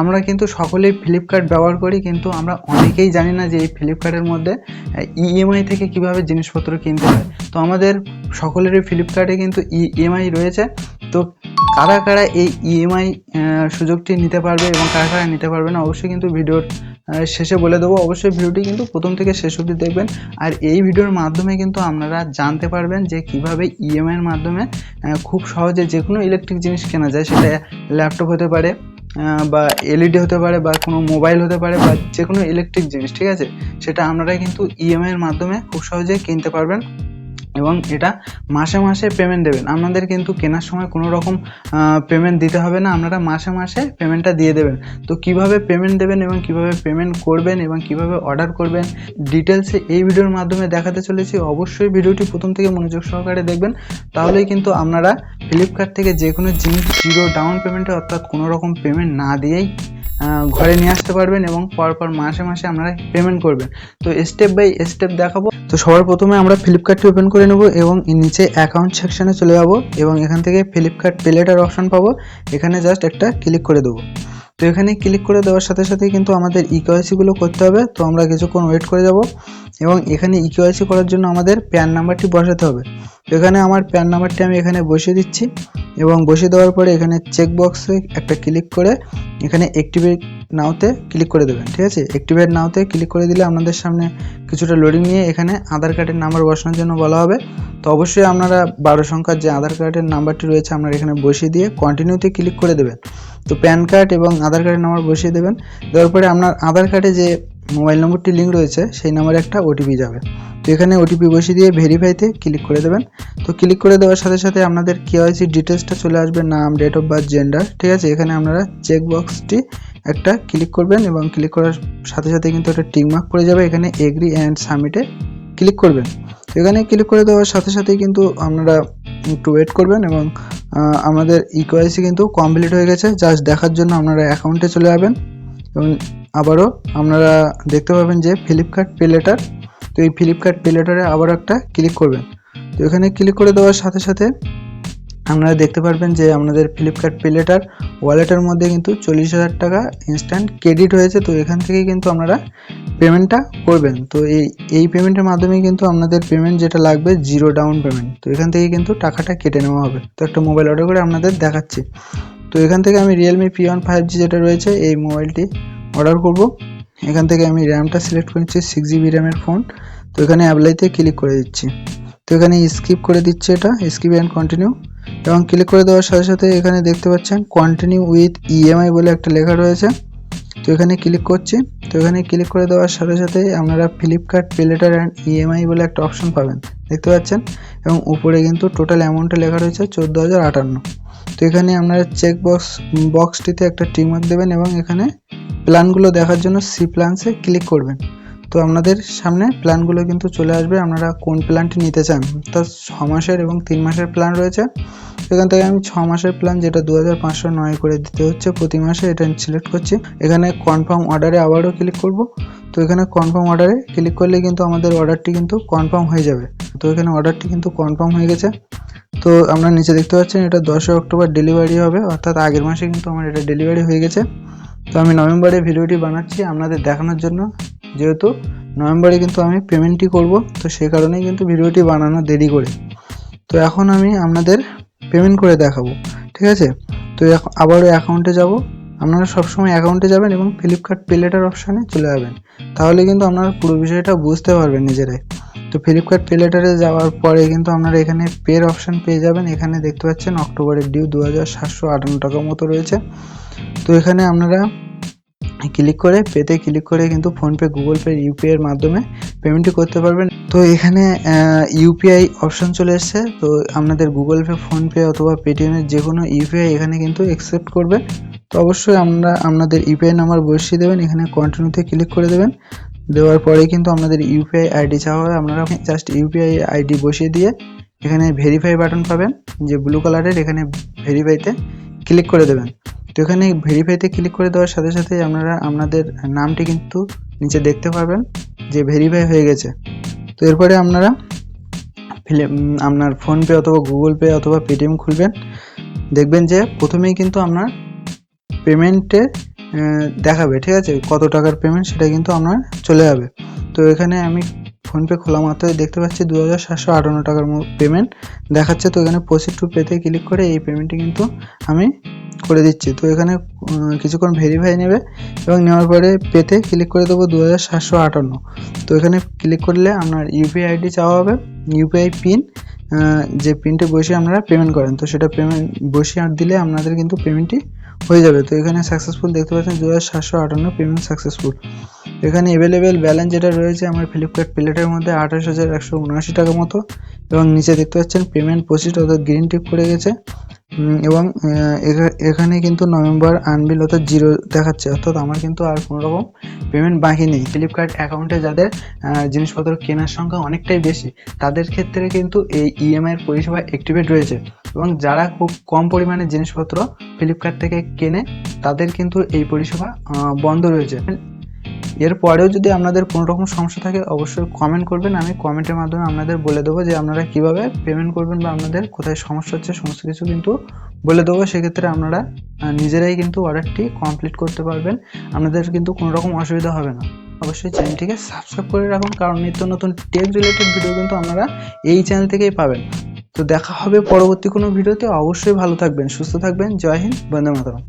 আমরা কিন্তু সকলেই ফ্লিপকার্ট ব্যবহার করি, কিন্তু আমরা অনেকেই জানি না যে এই ফ্লিপকার্টের মধ্যে ইএমআই থেকে কীভাবে জিনিসপত্র কিনতে হয়। তো আমাদের সকলেরই ফ্লিপকার্টে কিন্তু ইএমআই রয়েছে। তো কারা কারা এই ইএমআই সুযোগটি নিতে পারবে এবং কারা কারা নিতে পারবে না, অবশ্যই কিন্তু ভিডিওর শেষে বলে দেবো। অবশ্যই ভিডিওটি কিন্তু প্রথম থেকে শেষ অবধি দেখবেন। আর এই ভিডিওর মাধ্যমে কিন্তু আপনারা জানতে পারবেন যে কীভাবে ইএমআইয়ের মাধ্যমে খুব সহজে যে কোনো ইলেকট্রিক জিনিস কেনা যায়, সেটা ল্যাপটপ হতে পারে বা এলইডি হতে পারে বা কোনো মোবাইল হতে পারে বা যে কোনো ইলেকট্রিক জিনিস, ঠিক আছে? সেটা আপনারা কিন্তু ইএমআইয়ের এর মাধ্যমে খুব সহজেই কিনতে পারবেন। এবং এটা মাসে মাসে পেমেন্ট দেবেন। আপনাদের কিন্তু কেনার সময় কোনো রকম পেমেন্ট দিতে হবে না। আপনারা মাসে মাসে পেমেন্টটা দিয়ে দেবেন। তো কীভাবে পেমেন্ট দেবেন এবং কীভাবে পেমেন্ট করবেন এবং কীভাবে অর্ডার করবেন ডিটেলসে এই ভিডিওর মাধ্যমে দেখাতে চলেছি। অবশ্যই ভিডিওটি প্রথম থেকে মনোযোগ সহকারে দেখবেন। তাহলেই কিন্তু আপনারা ফ্লিপকার্ট থেকে যে কোনো জিনিস জিরো ডাউন পেমেন্টে অর্থাৎ কোনো রকম পেমেন্ট না দিয়েই ঘরে নিয়ে আসতে পারবেন এবং পরপর মাসে মাসে আপনারা পেমেন্ট করবেন। তো স্টেপ বাই স্টেপ দেখাবো। তো সবার প্রথমে আমরা ফ্লিপকার্টটি ওপেন করে। নেব এবং নিচে অ্যাকাউন্ট সেকশানে চলে যাব এবং এখান থেকে ফ্লিপকার্ট প্লেটার অপশন পাবো। এখানে জাস্ট একটা ক্লিক করে দেবো। তো এখানে ক্লিক করে দেওয়ার সাথে সাথে কিন্তু আমাদের ইকেওয়াইসিগুলো করতে হবে। তো আমরা কিছুক্ষণ ওয়েট করে যাব এবং এখানে ইকেওয়াইসি করার জন্য আমাদের প্যান নাম্বারটি বসাতে হবে। তো এখানে আমার প্যান নাম্বারটি আমি এখানে বসিয়ে দিচ্ছি। এবং বসিয়ে দেওয়ার পরে এখানে চেক বক্সে একটা ক্লিক করে এখানে অ্যাক্টিভেট নাওতে ক্লিক করে দেবেন, ঠিক আছে? অ্যাক্টিভেট নাওতে ক্লিক করে দিলে আপনাদের সামনে কিছুটা লোডিং নিয়ে এখানে আধার কার্ডের নাম্বার বসানোর জন্য বলা হবে। তো অবশ্যই আপনারা বারো সংখ্যার যে আধার কার্ডের নাম্বারটি রয়েছে আপনারা এখানে বসিয়ে দিয়ে কন্টিনিউতে ক্লিক করে দেবেন। তো প্যান কার্ড এবং আধার কার্ডের নাম্বার বসিয়ে দেবেন। দেওয়ার পরে আপনার আধার কার্ডে যে মোবাইল নম্বরটি লিঙ্ক রয়েছে, সেই নাম্বারে একটা ওটিপি যাবে। তো এখানে ওটিপি বসিয়ে দিয়ে ভেরিফাইতে ক্লিক করে দেবেন। তো ক্লিক করে দেওয়ার সাথে সাথে আপনাদের কেওয়াইসি ডিটেলসটা চলে আসবে, নাম ডেট অফ বার্থ জেন্ডার ঠিক আছে? এখানে আপনারা চেক বক্সটি একটা ক্লিক করবেন এবং ক্লিক করার সাথে সাথে কিন্তু একটা টিক মার্ক পড়ে যাবে। এখানে এগ্রি অ্যান্ড সাবমিটে ক্লিক করবেন। তো এখানে ক্লিক করে দেওয়ার সাথে সাথেই কিন্তু আপনারা একটু ওয়েট করবেন এবং আমাদের ইকোয়াইসি কিন্তু কমপ্লিট হয়ে গেছে। জাস্ট দেখার জন্য আপনারা অ্যাকাউন্টে চলে যাবেন এবং আবারও আপনারা দেখতে পাবেন যে ফ্লিপকার্ট পে লেটার তো এই ফ্লিপকার্ট পে লেটারে আবার একটা ক্লিক করবেন। তো এখানে ক্লিক করে দেওয়ার সাথে সাথে আপনারা দেখতে পারবেন যে আপনাদের ফ্লিপকার্ট পে লেটার ওয়ালেটের মধ্যে কিন্তু চল্লিশ হাজার টাকা ইনস্ট্যান্ট ক্রেডিট হয়েছে। তো এখান থেকে কিন্তু আপনারা পেমেন্টটা করবেন। তো এই এই পেমেন্টের মাধ্যমে কিন্তু আপনাদের পেমেন্ট যেটা লাগবে জিরো ডাউন পেমেন্ট তো এখান থেকে কিন্তু টাকাটা কেটে নেওয়া হবে। তো একটা মোবাইল অর্ডার করে আপনাদের দেখাচ্ছি। তো এখান থেকে আমি Realme P one five G যেটা রয়েছে, এই মোবাইলটি অর্ডার করব। এখান থেকে আমি র্যামটা সিলেক্ট করে নিচ্ছি সিক্স জিবি র্যামের ফোন তো এখানে অ্যাপ্লাইতে ক্লিক করে দিচ্ছি। তো এখানে স্কিপ করে দিচ্ছি এটা স্কিপ অ্যান্ড কন্টিনিউ এবং ক্লিক করে দেওয়ার সাথে সাথে এখানে দেখতে পাচ্ছেন কন্টিনিউ উইথ ইএমআই বলে একটা লেখা রয়েছে। তো এখানে ক্লিক করছি। তো এখানে ক্লিক করে দেওয়ার সাথে সাথে আপনারা ফ্লিপকার্ট পেলেটার অ্যান্ড ইএমআই বলে একটা অপশন পাবেন। দেখতে পাচ্ছেন? এবং উপরে কিন্তু টোটাল অ্যামাউন্টটা লেখা রয়েছে চোদ্দ হাজার আটান্ন। তো এখানে আপনারা চেক বক্স বক্সটিতে একটা টিক মার্ক দেবেন এবং এখানে প্ল্যানগুলো দেখার জন্য সি প্ল্যানসে ক্লিক করবেন। তো আপনাদের সামনে প্ল্যানগুলো কিন্তু চলে আসবে, আপনারা কোন প্ল্যানটি নিতে চান? অর্থাৎ ছ মাসের এবং তিন মাসের প্ল্যান রয়েছে। এখান থেকে আমি ছ মাসের প্ল্যান যেটা দু হাজার পাঁচশো নয় করে দিতে হচ্ছে, প্রতি মাসে এটা সিলেক্ট করছি। এখানে কনফার্ম অর্ডারে আবারও ক্লিক করব। তো এখানে কনফার্ম অর্ডারে ক্লিক করলে কিন্তু আমাদের অর্ডারটি কিন্তু কনফার্ম হয়ে যাবে। তো এখানে অর্ডারটি কিন্তু কনফার্ম হয়ে গেছে। তো আপনারা নিচে দেখতে পাচ্ছেন এটা দশই অক্টোবর ডেলিভারি হবে, অর্থাৎ আগের মাসে কিন্তু আমার এটা ডেলিভারি হয়ে গেছে। তো আমি নভেম্বরে ভিডিওটি বানাচ্ছি আপনাদের দেখানোর জন্য। যেহেতু নভেম্বরে কিন্তু আমি পেমেন্টটি করব, তো সেই কারণেই কিন্তু ভিডিওটি বানানো দেরি করে। তো এখন আমি আপনাদের পেমেন্ট করে দেখাবো, ঠিক আছে? তো আবারও অ্যাকাউন্টে যাব। আপনারা সবসময় অ্যাকাউন্টে যাবেন এবং ফ্লিপকার্ট পে লেটার অপশানে চলে যাবেন। তাহলে কিন্তু আপনারা পুরো বিষয়টা বুঝতে পারবেন নিজেরাই। তো ফ্লিপকার্ট পে লেটারে যাওয়ার পরে কিন্তু আপনারা এখানে পের অপশান পেয়ে যাবেন। এখানে দেখতে পাচ্ছেন অক্টোবরের ডিউ দু হাজার সাতশো আটান্ন টাকার মতো রয়েছে। তো এখানে আপনারা ক্লিক করে পেতে ক্লিক করে কিন্তু ফোনপে গুগল পে ইউপিআই এর মাধ্যমে পেমেন্টটি করতে পারবেন। তো এখানে ইউপিআই অপশন চলে এসেছে। তো আপনাদের গুগল পে ফোনপে অথবা পেটিএমের যে কোনো ইউপিআই এখানে কিন্তু অ্যাকসেপ্ট করবে তো অবশ্যই আমরা, আপনাদের ইউপিআই নাম্বার বসিয়ে দেবেন। এখানে কন্টিনিউতে ক্লিক করে দেবেন। দেওয়ার পরে কিন্তু আপনাদের ইউপিআই আইডি চাওয়া হবে। আপনারা জাস্ট ইউপিআই আইডি বসিয়ে দিয়ে এখানে ভেরিফাই বাটন পাবেন যে ব্লু কালারের এখানে ভেরিফাইতে ক্লিক করে দেবেন। তো এখানে ভেরিফাইতে ক্লিক করে দেওয়ার সাথে সাথে আপনারা আপনাদের নামটি কিন্তু নিচে দেখতে পাবেন যে ভেরিফাই হয়ে গেছে। তো এরপরে আপনারা আপনার ফোনপে অথবা গুগল পে অথবা পেটিএম খুলবেন। দেখবেন যে প্রথমেই কিন্তু আপনার পেমেন্টের আহ, দেখাবে, ঠিক আছে? কত টাকার পেমেন্ট সেটা কিন্তু আপনার চলে যাবে। তো এখানে আমি ফোনপে খোলা মাত্রই দেখতে পাচ্ছি দু হাজার সাতশো আটান্ন টাকার পেমেন্ট দেখাচ্ছে। তো এখানে প্রসিড টু পেতে ক্লিক করে এই পেমেন্টটি কিন্তু আমি করে দিচ্ছি। তো এখানে কিছুক্ষণ ভেরিফাই নেবে এবং নেওয়ার পরে পেতে ক্লিক করে দেবো দু হাজার সাতশো আটান্ন। তো এখানে ক্লিক করলে আপনার ইউপিআই আইডি চাওয়া হবে ইউপিআই পিন যে পিনটি বসিয়ে আপনারা পেমেন্ট করেন। তো সেটা পেমেন্ট আর দিলে আপনাদের কিন্তু পেমেন্টটি হয়ে যাবে। তো এখানে সাকসেসফুল দেখতে পাচ্ছেন দু হাজার সাতশো আটান্ন পেমেন্ট সাকসেসফুল এখানে অ্যাভেলেবেল ব্যালেন্স যেটা রয়েছে আমার ফ্লিপকার্ট প্লেটের মধ্যে আঠাশ হাজার একশো উনআশি টাকা মতো। এবং নিচে দেখতে পাচ্ছেন পেমেন্ট প্রসিড অর্থাৎ গ্রিন টিপ করে গেছে। এবং এখানে কিন্তু নভেম্বর আনবিল অর্থাৎ জিরো দেখাচ্ছে। অর্থাৎ আমার কিন্তু আর কোনো রকম পেমেন্ট বাকি নেই। ফ্লিপকার্ট অ্যাকাউন্টে যাদের জিনিসপত্র কেনার সংখ্যা অনেকটাই বেশি, তাদের ক্ষেত্রে কিন্তু এই ইএমআই এর পরিষেবা অ্যাক্টিভেট রয়েছে। এবং যারা খুব কম পরিমাণে জিনিসপত্র ফ্লিপকার্ট থেকে কেনে, তাদের কিন্তু এই পরিষেবা বন্ধ রয়েছে। এরপরেও যদি আপনাদের কোনো রকম সমস্যা থাকে, অবশ্যই কমেন্ট করবেন। আমি কমেন্টের মাধ্যমে আপনাদের বলে দেবো যে আপনারা কীভাবে পেমেন্ট করবেন বা আপনাদের কোথায় সমস্যা হচ্ছে, সমস্ত কিছু কিন্তু বলে দেবো। সেক্ষেত্রে আপনারা নিজেরাই কিন্তু অর্ডারটি কমপ্লিট করতে পারবেন। আপনাদের কিন্তু কোনো রকম অসুবিধা হবে না। অবশ্যই চ্যানেলটিকে সাবস্ক্রাইব করে রাখুন, কারণ নিত্য নতুন টেক রিলেটেড ভিডিও কিন্তু আপনারা এই চ্যানেল থেকেই পাবেন। তো দেখা হবে পরবর্তী কোনো ভিডিওতে অবশ্যই ভালো থাকবেন, সুস্থ থাকবেন। জয় হিন্দ, বন্দে মাতরম।